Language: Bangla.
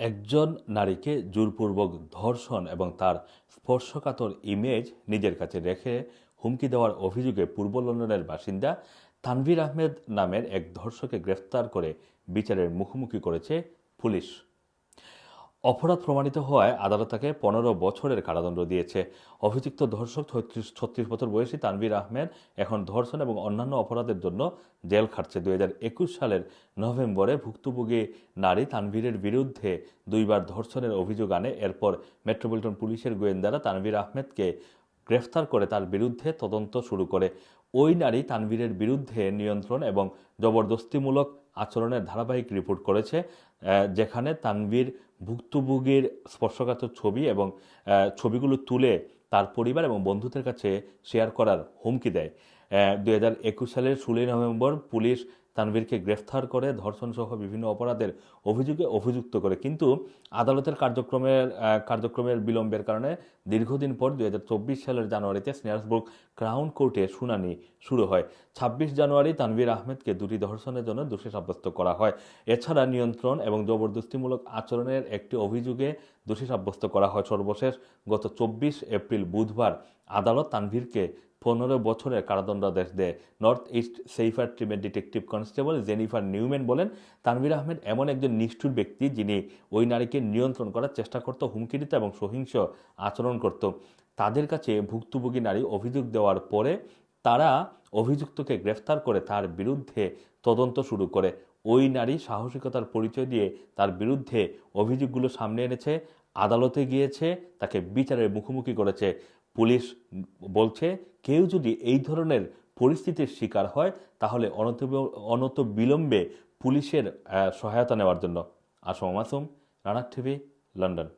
একজন নারীকে জোরপূর্বক ধর্ষণ এবং তার স্পর্শকাতর ইমেজ নিজের কাছে রেখে হুমকি দেওয়ার অভিযোগে পূর্ব লন্ডনের বাসিন্দা তানভীর আহমেদ নামের এক ধর্ষকে গ্রেফতার করে বিচারের মুখোমুখি করেছে পুলিশ। অপরাধ প্রমাণিত হওয়ায় আদালত তাকে পনেরো বছরের কারাদণ্ড দিয়েছে। অভিযুক্ত ধর্ষক ছত্রিশ ছত্রিশ বছর বয়সী তানভীর আহমেদ এখন ধর্ষণ এবং অন্যান্য অপরাধের জন্য জেল খাটছে। দুই হাজার একুশ সালের নভেম্বরে ভুক্তভোগী নারী তানভীরের বিরুদ্ধে দুইবার ধর্ষণের অভিযোগ আনে। এরপর মেট্রোপলিটন পুলিশের গোয়েন্দারা তানভীর আহমেদকে গ্রেফতার করে তার বিরুদ্ধে তদন্ত শুরু করে। ওই নারী তানভীরের বিরুদ্ধে নিয়ন্ত্রণ এবং জবরদস্তিমূলক আচরণের ধারাবাহিক রিপোর্ট করেছে যেখানে তানভীর ভুক্তভোগীর স্পর্শকাতর ছবি এবং ছবিগুলো তুলে তার পরিবার এবং বন্ধুদের কাছে শেয়ার করার হুমকি দেয়। দুই হাজার একুশ সালের ষোলোই নভেম্বর পুলিশ তানভীরকে গ্রেফতার করে ধর্ষণ সহ বিভিন্ন অপরাধের অভিযোগে অভিযুক্ত করে। কিন্তু আদালতের কার্যক্রমের কার্যক্রমের বিলম্বের কারণে দীর্ঘদিন পর দুই হাজার চব্বিশ সালের জানুয়ারিতে স্নেহাসবুর্গ ক্রাউন কোর্টে শুনানি শুরু হয়। ছাব্বিশ জানুয়ারি তানভীর আহমেদকে দুটি ধর্ষণের জন্য দোষী সাব্যস্ত করা হয়। এছাড়া নিয়ন্ত্রণ এবং জবরদস্তিমূলক আচরণের একটি অভিযোগে দোষী সাব্যস্ত করা হয়। সর্বশেষ গত চব্বিশ এপ্রিল বুধবার আদালত তানভীরকে পনেরো বছরের কারাদণ্ডাদেশ দেয়। নর্থ ইস্ট সেইফার টিমের ডিটেকটিভ কনস্টেবল জেনিফার নিউম্যান বলেন, তানভীর আহমেদ এমন একজন নিষ্ঠুর ব্যক্তি যিনি ওই নারীকে নিয়ন্ত্রণ করার চেষ্টা করত হুমকি দিত এবং সহিংস আচরণ করত। তাদের কাছে ভুক্তভোগী নারী অভিযোগ দেওয়ার পরে তারা অভিযুক্তকে গ্রেফতার করে তার বিরুদ্ধে তদন্ত শুরু করে। ওই নারী সাহসিকতার পরিচয় দিয়ে তার বিরুদ্ধে অভিযোগগুলো সামনে এনেছে, আদালতে গিয়েছে, তাকে বিচারের মুখোমুখি করেছে। পুলিশ বলছে, কেউ যদি এই ধরনের পরিস্থিতির শিকার হয়, তাহলে অনত বিলম্বে পুলিশের সহায়তা নেওয়ার জন্য। আসম মাসুম রানার টিভি লন্ডন